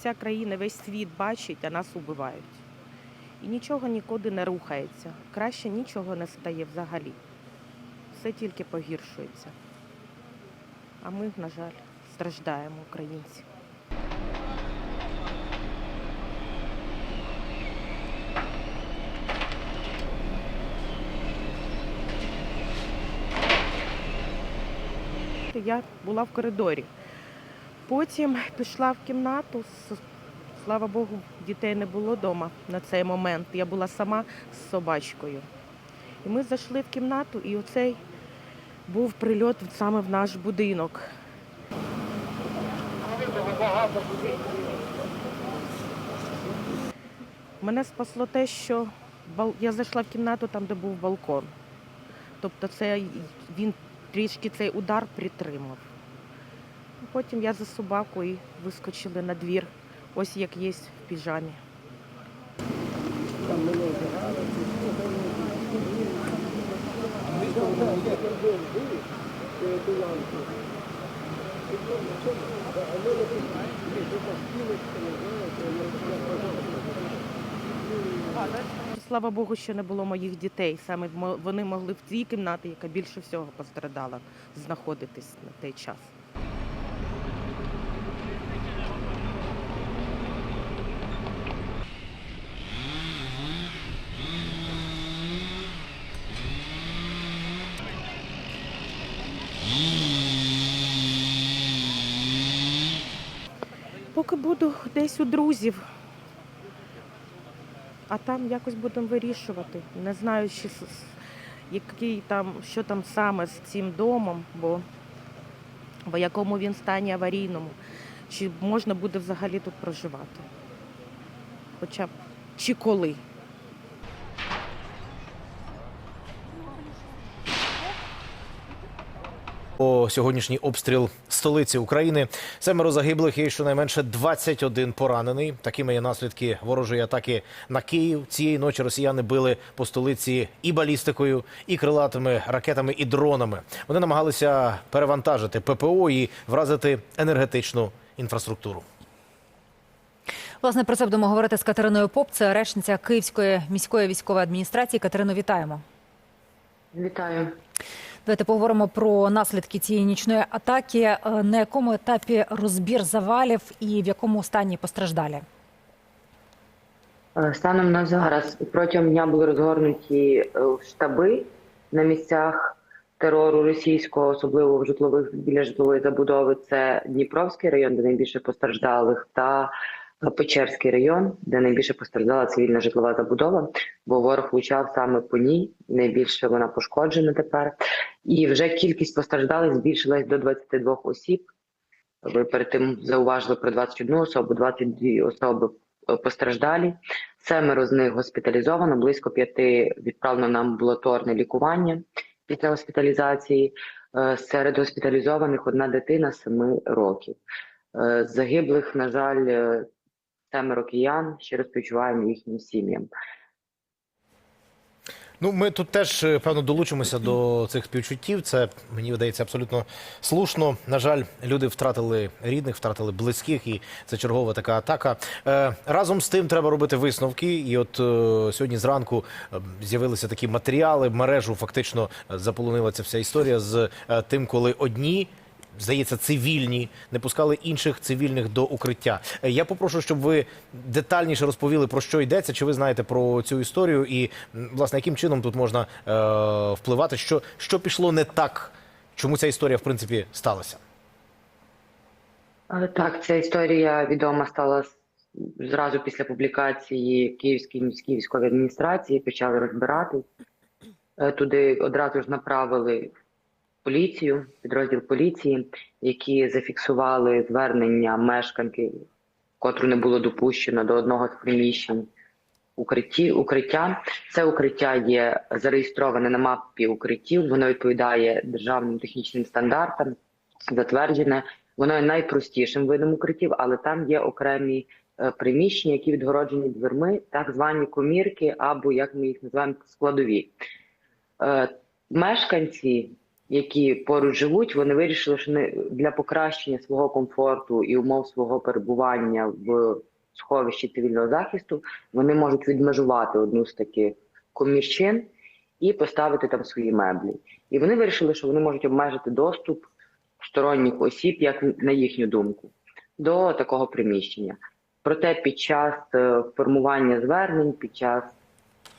Вся країна, весь світ бачить, а нас убивають. І нічого нікуди не рухається. Краще нічого не стає взагалі. Все тільки погіршується. А ми, на жаль, страждаємо, українці. Я була в коридорі. Потім пішла в кімнату. Слава Богу, дітей не було вдома на цей момент. Я була сама з собачкою. І ми зайшли в кімнату, і оцей був прильот саме в наш будинок. Мене спасло те, що я зайшла в кімнату там, де був балкон. Тобто це він трішки цей удар притримав. Потім я за собакою вискочили на двір, ось як є в піжамі. Слава Богу, що не було моїх дітей. Саме вони могли в цій кімнаті, яка більше всього пострадала, знаходитись на той час. Поки буду десь у друзів, а там якось будемо вирішувати. Не знаю, с- який там, що там саме з цим домом, бо в якому він стані аварійному, чи можна буде взагалі тут проживати. Хоча б чи коли. О сьогоднішній обстріл столиці України. Семеро загиблих і щонайменше 21 поранений. Такими є наслідки ворожої атаки на Київ. Цієї ночі росіяни били по столиці і балістикою, і крилатими ракетами, і дронами. Вони намагалися перевантажити ППО і вразити енергетичну інфраструктуру. Власне, про це будемо говорити з Катериною Поп, це речниця Київської міської військової адміністрації. Катерину, вітаємо. Вітаю. Давайте поговоримо про наслідки цієї нічної атаки. Е, На якому етапі розбір завалів і в якому стані постраждалі? Е, Станом на зараз протягом дня були розгорнуті е, штаби на місцях терору російського, особливо в житлових біля житлової забудови. Це Дніпровський район, де найбільше постраждалих, та Печерський район, де найбільше постраждала цивільна житлова забудова, бо ворог влучав саме по ній. Найбільше вона пошкоджена тепер. І вже кількість постраждалих збільшилась до 22 осіб. Ви перед тим зауважили про 21 особу, 22 особи е, постраждалі. Семеро з них госпіталізовано, близько п'яти відправлено на амбулаторне лікування після госпіталізації. Е, Серед госпіталізованих одна дитина 7 років. Е, Загиблих, на жаль, семеро киян. Щиро співчуваємо їхнім сім'ям. Ну, ми тут теж е, певно долучимося до цих співчуттів. Це мені видається абсолютно слушно. На жаль, люди втратили рідних, втратили близьких, і це чергова така атака. Е, разом з тим треба робити висновки. І от е, сьогодні зранку з'явилися такі матеріали. Мережу фактично заполонила ця вся історія з тим, коли одні. Здається, цивільні не пускали інших цивільних до укриття. Е, Я попрошу, щоб ви детальніше розповіли про що йдеться. Чи ви знаєте про цю історію, і власне яким чином тут можна е, впливати? Що, що пішло не так? Чому ця історія в принципі сталася? Е, Так, ця історія відома стала зразу після публікації Київській міській військовій адміністрації. Почали розбиратись. Е, Туди одразу ж направили поліцію, підрозділ поліції, які зафіксували звернення мешканки, котру не було допущено до одного з приміщень укритті, укриття. Це укриття є зареєстроване на мапі укриттів. Воно відповідає державним технічним стандартам, затверджене. Воно є найпростішим видом укриттів, але там є окремі е, приміщення, які відгороджені дверми, так звані комірки, або як ми їх називаємо складові. Е, Мешканці які поруч живуть, вони вирішили, що не для покращення свого комфорту і умов свого перебування в сховищі цивільного захисту вони можуть відмежувати одну з таких комірчин і поставити там свої меблі. І вони вирішили, що вони можуть обмежити доступ сторонніх осіб, як на їхню думку, до такого приміщення. Проте під час е, формування звернень, під час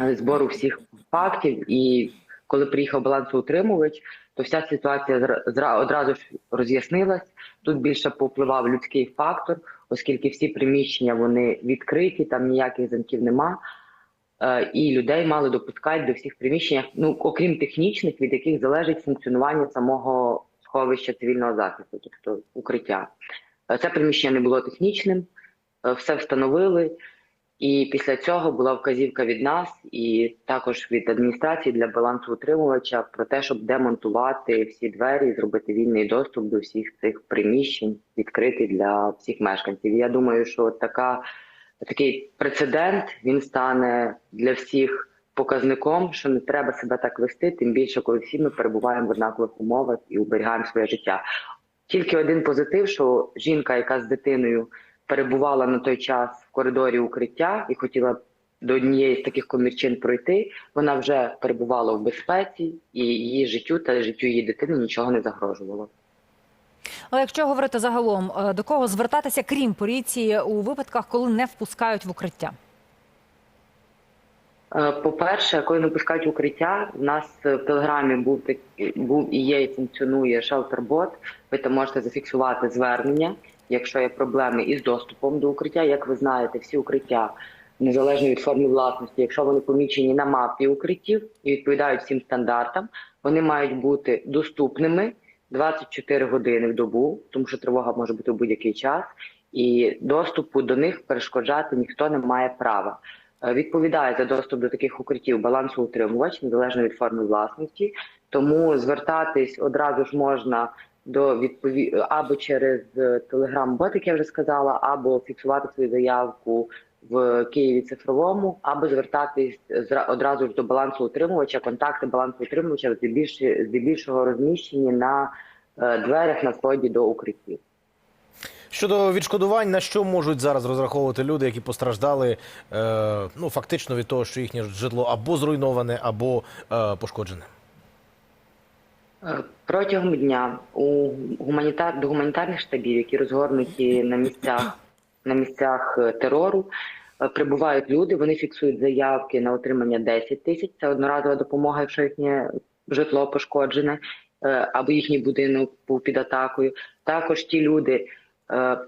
е, збору всіх фактів, і коли приїхав балансоутримувач, то вся ситуація одразу ж роз'яснилась. Тут більше попливав людський фактор, оскільки всі приміщення вони відкриті, там ніяких замків нема. Е, І людей мали допускати до всіх приміщень, ну окрім технічних, від яких залежить функціонування самого сховища цивільного захисту, тобто укриття. Е, Це приміщення не було технічним, е, все встановили. І після цього була вказівка від нас і також від адміністрації для балансоутримувача про те, щоб демонтувати всі двері зробити вільний доступ до всіх цих приміщень, відкритий для всіх мешканців. Я думаю, що така, такий прецедент він стане для всіх показником, що не треба себе так вести, тим більше, коли всі ми перебуваємо в однакових умовах і уберігаємо своє життя. Тільки один позитив, що жінка, яка з дитиною перебувала на той час в коридорі укриття і хотіла до однієї з таких комірчин пройти, вона вже перебувала в безпеці, і її життю та життю її дитини нічого не загрожувало. Але якщо говорити загалом, е, до кого звертатися, крім поліції, у випадках, коли не впускають в укриття? Е, По-перше, коли не пускають укриття, в нас в телеграмі був був і є, і функціонує шелтербот. Ви там можете зафіксувати звернення, якщо є проблеми із доступом до укриття. Як ви знаєте, всі укриття незалежно від форми власності, якщо вони помічені на мапі укриттів і відповідають всім стандартам, вони мають бути доступними 24 години в добу, тому що тривога може бути в будь-який час, і доступу до них перешкоджати ніхто не має права. Е, Відповідає за доступ до таких укриттів балансоутримувач, незалежно від форми власності. Тому звертатись одразу ж можна до відпові... або через телеграм-бот, як я вже сказала, або фіксувати свою заявку в Києві цифровому, або звертатись одразу ж до балансоутримувача. Контакти балансоутримувача здебільш- здебільшого розміщені на е, дверях на вході до укриттів. Щодо відшкодувань, на що можуть зараз розраховувати люди, які постраждали е, ну фактично від того, що їхнє житло або зруйноване, або е, пошкоджене? Е, Протягом дня у гуманітар до гуманітарних штабів, які розгорнуті на місцях на місцях е, терору, е, прибувають люди. Вони фіксують заявки на отримання 10 тисяч. Це одноразова допомога, якщо їхнє житло пошкоджене або їхній будинок був під атакою. Також ті люди,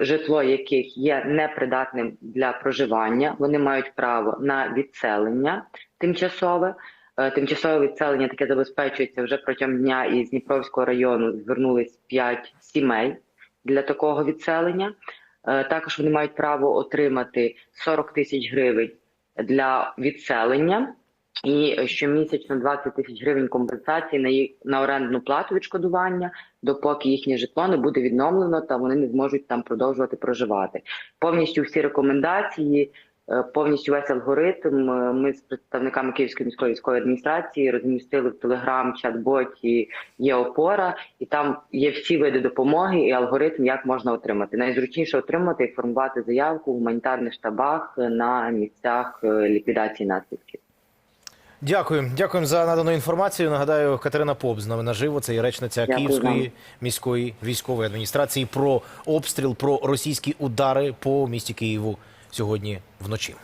житло яких є непридатним для проживання, вони мають право на відселення тимчасове. Е, Тимчасове відселення таке забезпечується вже протягом дня із Дніпровського району. Звернулись 5 сімей для такого відселення. Е, Також вони мають право отримати 40 тисяч гривень для відселення і щомісячно 20 тисяч гривень компенсації на орендну плату відшкодування, допоки їхнє житло не буде відновлено та вони не зможуть там продовжувати проживати. Повністю всі рекомендації. Е, Повністю весь алгоритм е, ми з представниками Київської міської військової адміністрації розмістили в телеграм чат-боті є опора, і там є всі види допомоги і алгоритм, як можна отримати. Найзручніше отримати і формувати заявку в гуманітарних штабах на місцях е, ліквідації наслідків. Дякую, дякуємо за надану інформацію. Нагадаю, Катерина Поп з нами наживо. Це є речниця Дякую Київської вам. міської військової адміністрації про обстріл, про російські удари по місті Києву сьогодні вночі.